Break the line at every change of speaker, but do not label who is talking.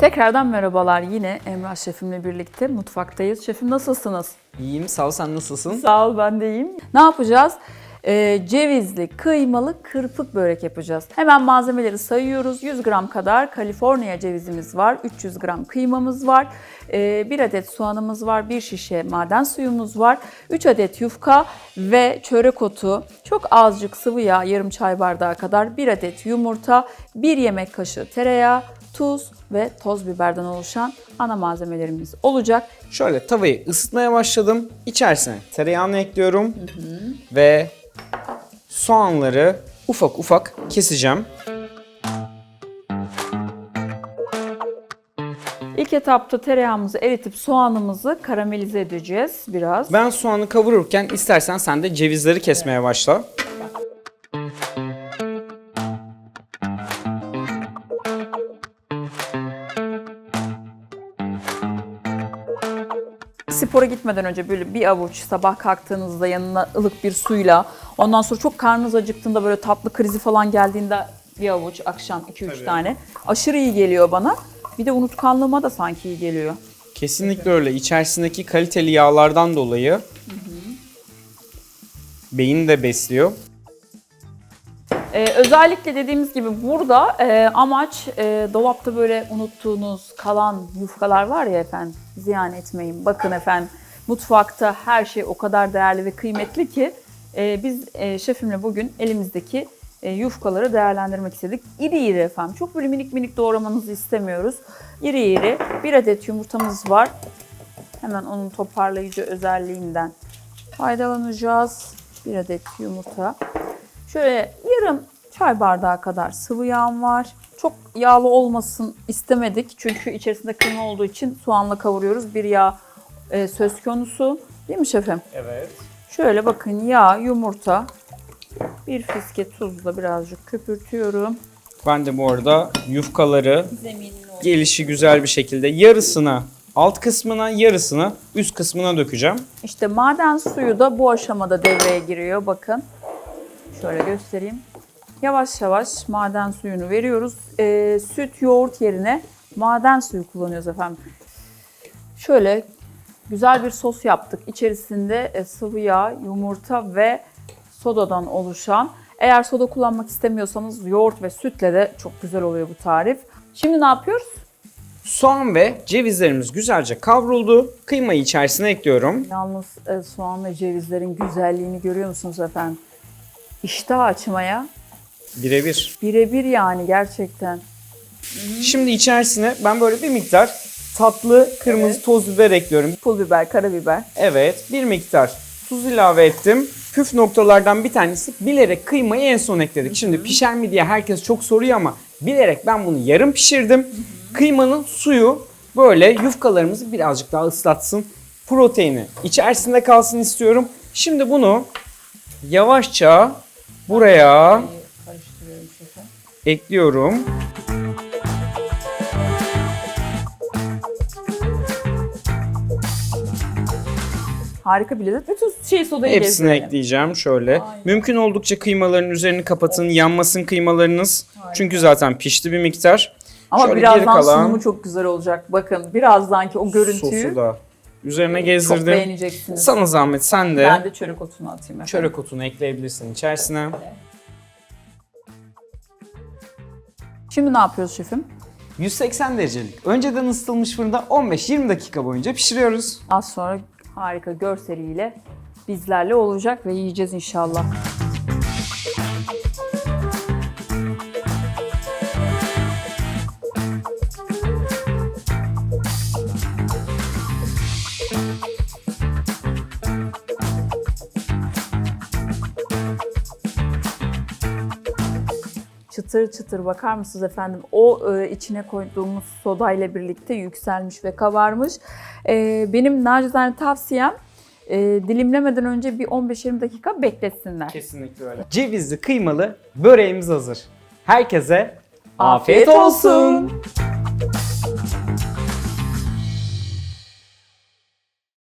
Tekrardan merhabalar. Yine Emrah Şefimle birlikte mutfaktayız. Şefim nasılsınız?
İyiyim sağ ol sen nasılsın?
Sağ ol ben de iyiyim. Ne yapacağız? Ee, cevizli, kıymalı kırpık börek yapacağız. Hemen malzemeleri sayıyoruz. 100 gram kadar Kaliforniya cevizimiz var. 300 gram kıymamız var. 1 adet soğanımız var. 1 şişe maden suyumuz var. 3 adet yufka ve çörek otu. Çok azıcık sıvı yağ, yarım çay bardağı kadar. 1 adet yumurta, 1 yemek kaşığı tereyağı, tuz ve toz biberden oluşan ana malzemelerimiz olacak.
Şöyle tavayı ısıtmaya başladım. İçerisine tereyağını ekliyorum. Ve soğanları ufak ufak keseceğim.
İlk etapta tereyağımızı eritip soğanımızı karamelize edeceğiz biraz.
Ben soğanı kavururken istersen sen de cevizleri kesmeye başla.
Spora gitmeden önce böyle bir avuç sabah kalktığınızda yanına ılık bir suyla ondan sonra çok karnınız acıktığında böyle tatlı krizi falan geldiğinde bir avuç akşam 2-3
Tabii.
tane aşırı iyi geliyor bana. Bir de unutkanlığıma da sanki iyi geliyor.
Kesinlikle öyle. İçerisindeki kaliteli yağlardan dolayı beyni de besliyor.
Ee, özellikle dediğimiz gibi burada e, amaç e, dolapta böyle unuttuğunuz kalan yufkalar var ya efendim ziyan etmeyin. Bakın efendim mutfakta her şey o kadar değerli ve kıymetli ki e, biz e, şefimle bugün elimizdeki e, yufkaları değerlendirmek istedik. İri iri efendim çok böyle minik minik doğramanızı istemiyoruz. İri iri bir adet yumurtamız var. Hemen onun toparlayıcı özelliğinden faydalanacağız. Bir adet yumurta. Şöyle yarım çay bardağı kadar sıvı yağım var. Çok yağlı olmasın istemedik. Çünkü içerisinde kıyma olduğu için soğanla kavuruyoruz. Bir yağ e, söz konusu. Değil mi şefim?
Evet.
Şöyle bakın yağ, yumurta, bir fiske tuzla birazcık köpürtüyorum.
Ben de bu arada yufkaları gelişi güzel bir şekilde yarısına alt kısmına yarısını üst kısmına dökeceğim.
İşte maden suyu da bu aşamada devreye giriyor. Bakın. Şöyle göstereyim. Yavaş yavaş maden suyunu veriyoruz. Ee, süt, yoğurt yerine maden suyu kullanıyoruz efendim. Şöyle güzel bir sos yaptık. İçerisinde e, sıvı yağ, yumurta ve sodadan oluşan. Eğer soda kullanmak istemiyorsanız yoğurt ve sütle de çok güzel oluyor bu tarif. Şimdi ne yapıyoruz?
Soğan ve cevizlerimiz güzelce kavruldu. Kıymayı içerisine ekliyorum.
Yalnız e, soğan ve cevizlerin güzelliğini görüyor musunuz efendim? İştah açmaya
Birebir.
birebir yani gerçekten.
Şimdi içerisine ben böyle bir miktar tatlı kırmızı toz biber ekliyorum.
Pul biber, karabiber.
Evet, bir miktar tuz ilave ettim. Püf noktalardan bir tanesi bilerek kıymayı en son ekledik. Şimdi pişer mi diye herkes çok soruyor ama bilerek ben bunu yarım pişirdim. Kıymanın suyu böyle yufkalarımızı birazcık daha ıslatsın. Proteini içerisinde kalsın istiyorum. Şimdi bunu yavaşça buraya
Karıştırıyorum şefim.
ekliyorum.
Harika bir lezzet. Bütün şey sodayı
Hepsini
gezdirelim.
ekleyeceğim şöyle.
Aynen.
Mümkün oldukça kıymaların üzerini kapatın. Yanmasın kıymalarınız. Çünkü zaten pişti bir miktar.
Ama
Şöyle
birazdan
geri kalan
sunumu çok güzel olacak. Bakın birazdanki o görüntüyü
Sosu da üzerine
çok
gezdirdim.
beğeneceksiniz.
Sana zahmet sen de
Ben de çörek otunu atayım efendim.
çörek otunu ekleyebilirsin içerisine.
Şimdi ne yapıyoruz şefim?
180 derecelik önceden ısıtılmış fırında 15-20 dakika boyunca pişiriyoruz.
Az sonra harika görseliyle bizlerle olacak ve yiyeceğiz inşallah. Çıtır çıtır bakar mısınız efendim? O e, içine koyduğumuz soda ile birlikte yükselmiş ve kabarmış. E, benim nacizane tavsiyem e, dilimlemeden önce bir 15-20 dakika bekletsinler.
Kesinlikle öyle. Cevizli kıymalı böreğimiz hazır. Herkese
Afiyet
afiyet olsun.